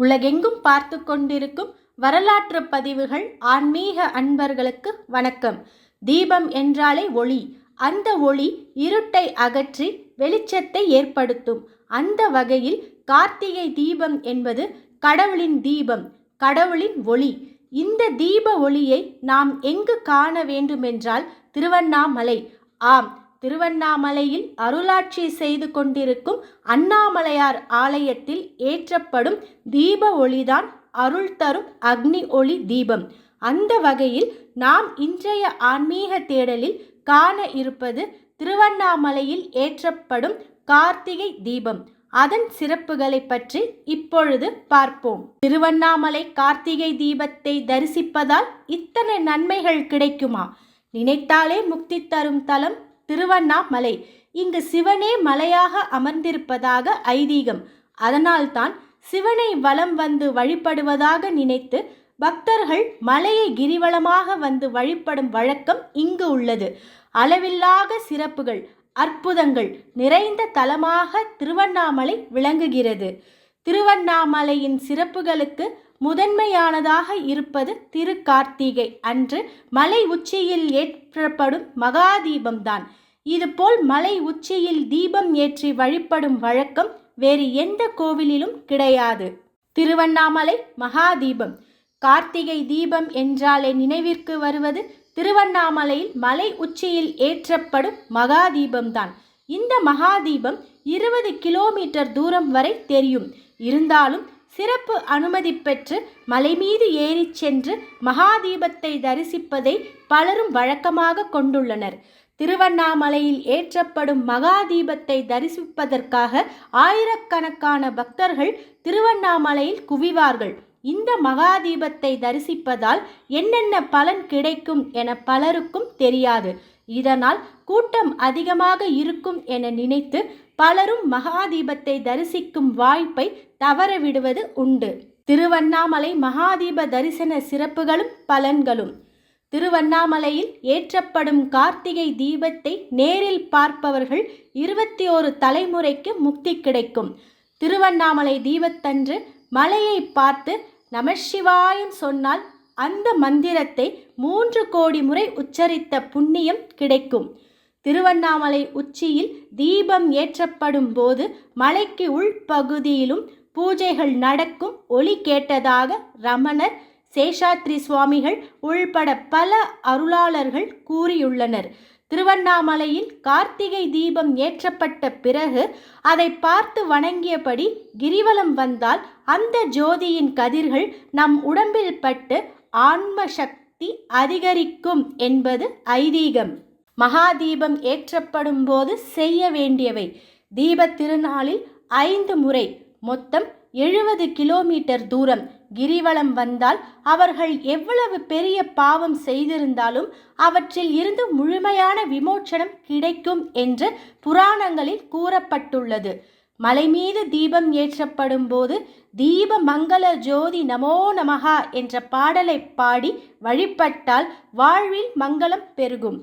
உலகெங்கும் பார்த்து கொண்டிருக்கும் வரலாற்று பதிவுகள் ஆன்மீக அன்பர்களுக்கு வணக்கம். தீபம் என்றாலே ஒளி. அந்த ஒளி இருட்டை அகற்றி வெளிச்சத்தை ஏற்படுத்தும். அந்த வகையில் கார்த்திகை தீபம் என்பது கடவுளின் தீபம் கடவுளின் ஒளி. இந்த தீப ஒளியை நாம் எங்கு காண வேண்டுமென்றால் திருவண்ணாமலை. ஆம் திருவண்ணாமலையில் அருளாட்சி செய்து கொண்டிருக்கும் அண்ணாமலையார் ஆலயத்தில் ஏற்றப்படும் தீப ஒளிதான் அருள் தரும் அக்னி ஒளி தீபம். அந்த வகையில் நாம் இன்றைய ஆன்மீக தேடலில் காண இருப்பது திருவண்ணாமலையில் ஏற்றப்படும் கார்த்திகை தீபம். அதன் சிறப்புகளை பற்றி இப்பொழுது பார்ப்போம். திருவண்ணாமலை கார்த்திகை தீபத்தை தரிசிப்பதால் இத்தனை நன்மைகள் கிடைக்குமா? நினைத்தாலே முக்தி தரும் தலம் திருவண்ணாமலை. இங்கு சிவனே மலையாக அமர்ந்திருப்பதாக ஐதீகம். அதனால்தான் சிவனை வலம் வந்து வழிபடுவதாக நினைத்து பக்தர்கள் மலையை கிரிவலமாக வந்து வழிபடும் வழக்கம் இங்கு உள்ளது. அளவில்லாத சிறப்புகள் அற்புதங்கள் நிறைந்த தலமாக திருவண்ணாமலை விளங்குகிறது. திருவண்ணாமலையின் சிறப்புகளுக்கு முதன்மையானதாக இருப்பது திருக்கார்த்திகை அன்று மலை உச்சியில் ஏற்றப்படும் மகாதீபம்தான். இதுபோல் மலை உச்சியில் தீபம் ஏற்றி வழிபடும் வழக்கம் வேறு எந்த கோவிலிலும் கிடையாது. திருவண்ணாமலை மகாதீபம். கார்த்திகை தீபம் என்றாலே நினைவிற்கு வருவது திருவண்ணாமலையில் மலை உச்சியில் ஏற்றப்படும் மகாதீபம்தான். இந்த மகாதீபம் இருபது கிலோமீட்டர் தூரம் வரை தெரியும். இருந்தாலும் சிறப்பு அனுமதி பெற்று மலை மீது ஏறிச் சென்று மகாதீபத்தை தரிசிப்பதை பலரும் வழக்கமாக கொண்டுள்ளனர். திருவண்ணாமலையில் ஏற்றப்படும் மகாதீபத்தை தரிசிப்பதற்காக ஆயிரக்கணக்கான பக்தர்கள் திருவண்ணாமலையில் குவிவார்கள். இந்த மகாதீபத்தை தரிசிப்பதால் என்னென்ன பலன் கிடைக்கும் என பலருக்கும் தெரியாது. இதனால் கூட்டம் அதிகமாக இருக்கும் என நினைத்து பலரும் மகாதீபத்தை தரிசிக்கும் வாய்ப்பை தவறவிடுவது உண்டு. திருவண்ணாமலை மகாதீப தரிசன சிறப்புகளும் பலன்களும். திருவண்ணாமலையில் ஏற்றப்படும் கார்த்திகை தீபத்தை நேரில் பார்ப்பவர்கள் இருபத்தி ஓரு தலைமுறைக்கு முக்தி கிடைக்கும். திருவண்ணாமலை தீபத்தன்று மலையை பார்த்து நமசிவாயம் சொன்னால் அந்த மந்திரத்தை மூன்று கோடி முறை உச்சரித்த புண்ணியம் கிடைக்கும். திருவண்ணாமலை உச்சியில் தீபம் ஏற்றப்படும் போது மலைக்கு உள்பகுதியிலும் பூஜைகள் நடக்கும் ஒளி கேட்டதாக ரமணர் சேஷாத்ரி சுவாமிகள் உள்பட பல அருளாளர்கள் கூறியுள்ளனர். திருவண்ணாமலையில் கார்த்திகை தீபம் ஏற்றப்பட்ட பிறகு அதை பார்த்து வணங்கியபடி கிரிவலம் வந்தால் அந்த ஜோதியின் கதிர்கள் நம் உடம்பில் பட்டு ஆன்ம சக்தி அதிகரிக்கும் என்பது ஐதீகம். மகாதீபம் ஏற்றப்படும் போது செய்ய வேண்டியவை. தீப திருநாளில் ஐந்து முறை மொத்தம் எழுபது கிலோமீட்டர் தூரம். கிரிவலம் வந்தால் அவர்கள் எவ்வளவு பெரிய பாவம் செய்திருந்தாலும் அவற்றில் இருந்து முழுமையான விமோச்சனம் கிடைக்கும் என்று புராணங்களில் கூறப்பட்டுள்ளது. மலை மீது தீபம் ஏற்றப்படும் போது தீப மங்கள ஜோதி நமோ நமகா என்ற பாடலை பாடி வழிபட்டால் வாழ்வில் மங்களம் பெருகும்.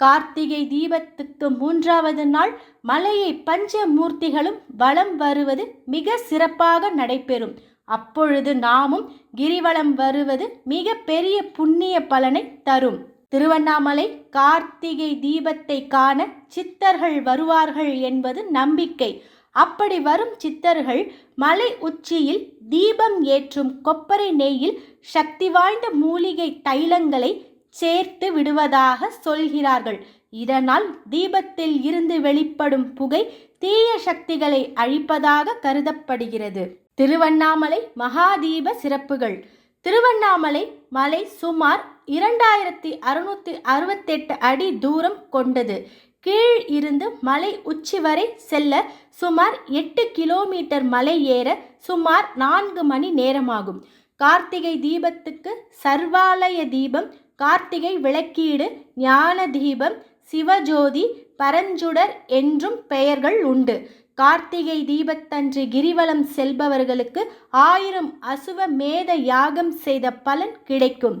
கார்த்திகை தீபத்துக்கு மூன்றாவது நாள் மலையை பஞ்சமூர்த்திகளும் வலம் வருவது மிக சிறப்பாக நடைபெறும். அப்பொழுது நாமும் கிரிவலம் வருவது மிக பெரிய புண்ணிய பலனை தரும். திருவண்ணாமலை கார்த்திகை தீபத்தை காண சித்தர்கள் வருவார்கள் என்பது நம்பிக்கை. அப்படி வரும் சித்தர்கள் மலை உச்சியில் தீபம் ஏற்றும் கொப்பரை நெய்யில் சக்தி வாய்ந்த மூலிகை தைலங்களை சேர்த்து விடுவதாக சொல்கிறார்கள். இதனால் தீபத்தில் இருந்து வெளிப்படும் புகை தீய சக்திகளை அழிப்பதாக கருதப்படுகிறது. திருவண்ணாமலை மகாதீப சிறப்புகள். திருவண்ணாமலை மலை சுமார் இரண்டாயிரத்தி அறுநூத்தி அறுபத்தெட்டு அடி தூரம் கொண்டது. கீழ் இருந்து மலை உச்சி வரை செல்ல சுமார் எட்டு கிலோமீட்டர் மலை ஏற சுமார் நான்கு மணி நேரமாகும். கார்த்திகை தீபத்துக்கு சர்வாலய தீபம் கார்த்திகை விளக்கீடு ஞான தீபம் சிவஜோதி பரஞ்சுடர் என்றும் பெயர்கள் உண்டு. கார்த்திகை தீபத்தன்று கிரிவலம் செல்பவர்களுக்கு ஆயிரம் அசுவ மேத யாகம் செய்த பலன் கிடைக்கும்.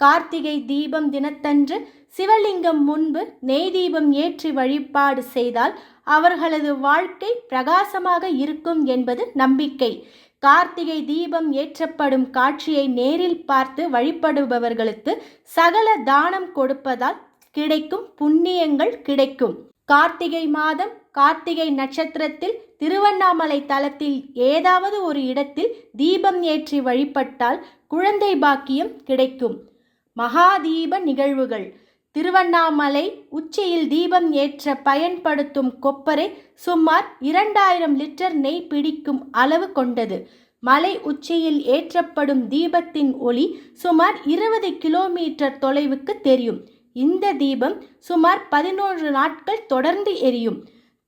கார்த்திகை தீபம் தினத்தன்று சிவலிங்கம் முன்பு நெய் தீபம் ஏற்றி வழிபாடு செய்தால் அவர்களது வாழ்க்கை பிரகாசமாக இருக்கும் என்பது நம்பிக்கை. கார்த்திகை தீபம் ஏற்றப்படும் காட்சியை நேரில் பார்த்து வழிபடுபவர்களுக்கு சகல தானம் கொடுப்பதால் கிடைக்கும் புண்ணியங்கள் கிடைக்கும். கார்த்திகை மாதம் கார்த்திகை நட்சத்திரத்தில் திருவண்ணாமலை தலத்தில் ஏதாவது ஒரு இடத்தில் தீபம் ஏற்றி வழிபட்டால் குழந்தை பாக்கியம் கிடைக்கும். மகாதீப நிகழ்வுகள். திருவண்ணாமலை உச்சியில் தீபம் ஏற்ற பயன்படுத்தும் கொப்பரை சுமார் இரண்டாயிரம் லிட்டர் நெய் பிடிக்கும் அளவு கொண்டது. மலை உச்சியில் ஏற்றப்படும் தீபத்தின் ஒளி சுமார் இருபது கிலோமீட்டர் தொலைவுக்கு தெரியும். இந்த தீபம் சுமார் பதினொன்று நாட்கள் தொடர்ந்து எரியும்.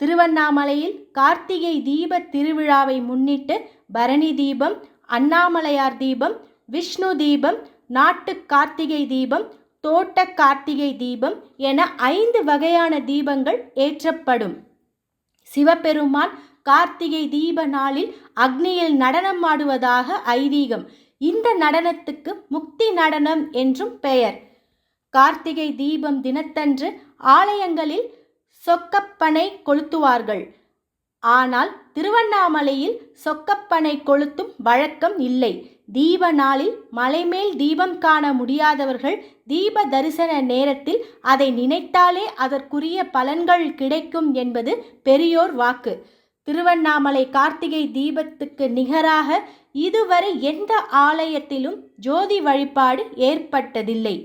திருவண்ணாமலையில் கார்த்திகை தீப திருவிழாவை முன்னிட்டு பரணி தீபம் அண்ணாமலையார் தீபம் விஷ்ணு தீபம் நாட்டு கார்த்திகை தீபம் தோட்ட கார்த்திகை தீபம் என ஐந்து வகையான தீபங்கள் ஏற்றப்படும். சிவபெருமான் கார்த்திகை தீப நாளில் அக்னியில் நடனம் ஆடுவதாக ஐதீகம். இந்த நடனத்துக்கு முக்தி நடனம் என்றும் பெயர். கார்த்திகை தீபம் தினத்தன்று ஆலயங்களில் சொக்கப்பனை கொளுத்துவார்கள். ஆனால் திருவண்ணாமலையில் சொக்கப்பனை கொளுத்தும் வழக்கம் இல்லை. தீப நாளில் மலைமேல் தீபம் காண முடியாதவர்கள் தீப தரிசன நேரத்தில் அதை நினைத்தாலே அதற்குரிய பலன்கள் கிடைக்கும் என்பது பெரியோர் வாக்கு. திருவண்ணாமலை கார்த்திகை தீபத்துக்கு நிகராக இதுவரை எந்த ஆலயத்திலும் ஜோதி வழிபாடு ஏற்பட்டதில்லை.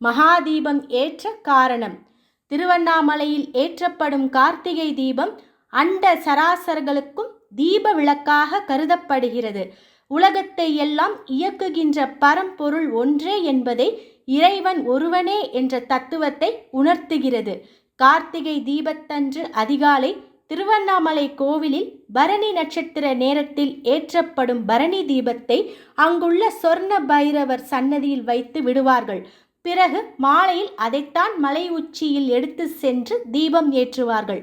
மகாதீபம் ஏற்ற காரணம். திருவண்ணாமலையில் ஏற்றப்படும் கார்த்திகை தீபம் அண்ட சராசர்களுக்கும் தீப விளக்காக கருதப்படுகிறது. உலகத்தை எல்லாம் இயக்குகின்ற பரம்பொருள் ஒன்றே என்பதை இறைவன் ஒருவனே என்ற தத்துவத்தை உணர்த்துகிறது. கார்த்திகை தீபத்தன்று அதிகாலை திருவண்ணாமலை கோவிலில் பரணி நட்சத்திர நேரத்தில் ஏற்றப்படும் பரணி தீபத்தை அங்குள்ள சொர்ண பைரவர் சன்னதியில் வைத்து விடுவார்கள். பிறகு மாலையில் அதைத்தான் மலை உச்சியில் எடுத்து சென்று தீபம் ஏற்றுவார்கள்.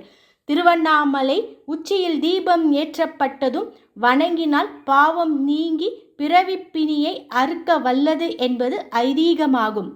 திருவண்ணாமலை உச்சியில் தீபம் ஏற்றப்பட்டதும் வணங்கினால் பாவம் நீங்கி பிறவிப்பிணியை அறுக்க வல்லது என்பது ஐதீகமாகும்.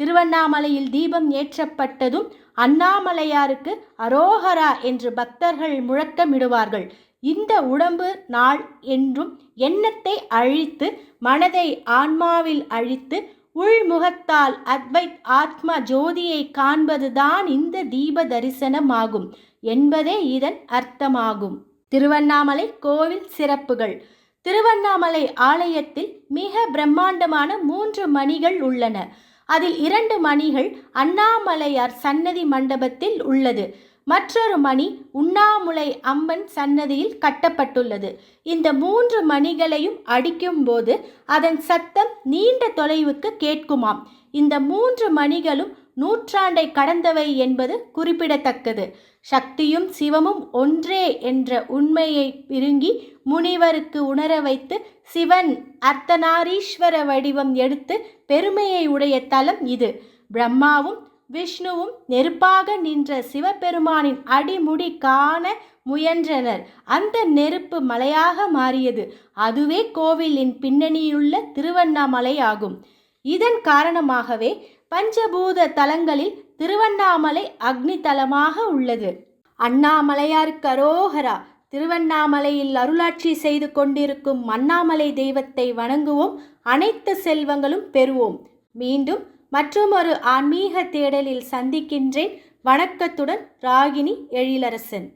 திருவண்ணாமலையில் தீபம் ஏற்றப்பட்டதும் அண்ணாமலையாருக்கு அரோகரா என்று பக்தர்கள் முழக்கமிடுவார்கள். இந்த உடம்பு நாள் என்றும் எண்ணத்தை அழித்து மனதை ஆன்மாவில் அழித்து உள்முகத்தால் அத்வைத் ஆத்மா ஜோதியை காண்பதுதான் இந்த தீப தரிசனமாகும் என்பதே இதன் அர்த்தமாகும். திருவண்ணாமலை கோவில் சிறப்புகள். திருவண்ணாமலை ஆலயத்தில் மிக பிரம்மாண்டமான மூன்று மணிகள் உள்ளன. அதில் இரண்டு மணிகள் அண்ணாமலையார் சன்னதி மண்டபத்தில் உள்ளது. மற்றொரு மணி உண்ணாமுலை அம்மன் சன்னதியில் கட்டப்பட்டுள்ளது. இந்த மூன்று மணிகளையும் அடிக்கும்போது அதன் சத்தம் நீண்ட தொலைவுக்கு கேட்குமாம். இந்த மூன்று மணிகளும் நூற்றாண்டை கடந்தவை என்பது குறிப்பிடத்தக்கது. சக்தியும் சிவமும் ஒன்றே என்ற உண்மையை விருங்கி முனிவருக்கு உணர வைத்து சிவன் அர்த்தநாரீஸ்வர வடிவம் எடுத்து பெருமையை உடைய தலம் இது. பிரம்மாவும் விஷ்ணுவும் நெருப்பாக நின்ற சிவபெருமானின் அடிமுடி காண முயன்றனர். அந்த நெருப்பு மலையாக மாறியது. அதுவே கோவிலின் பின்னணியுள்ள திருவண்ணாமலை ஆகும் இதன் காரணமாகவே பஞ்சபூத தலங்களில் திருவண்ணாமலை அக்னி தலமாக உள்ளது. அண்ணாமலையார் கரோகரா திருவண்ணாமலையில் அருளாட்சி செய்து கொண்டிருக்கும் அண்ணாமலை தெய்வத்தை வணங்குவோம் அனைத்து செல்வங்களும் பெறுவோம். மீண்டும் மற்றொரு ஆன்மீக தேடலில் சந்திக்கின்றேன். வணக்கத்துடன் ராகினி எழிலரசன்.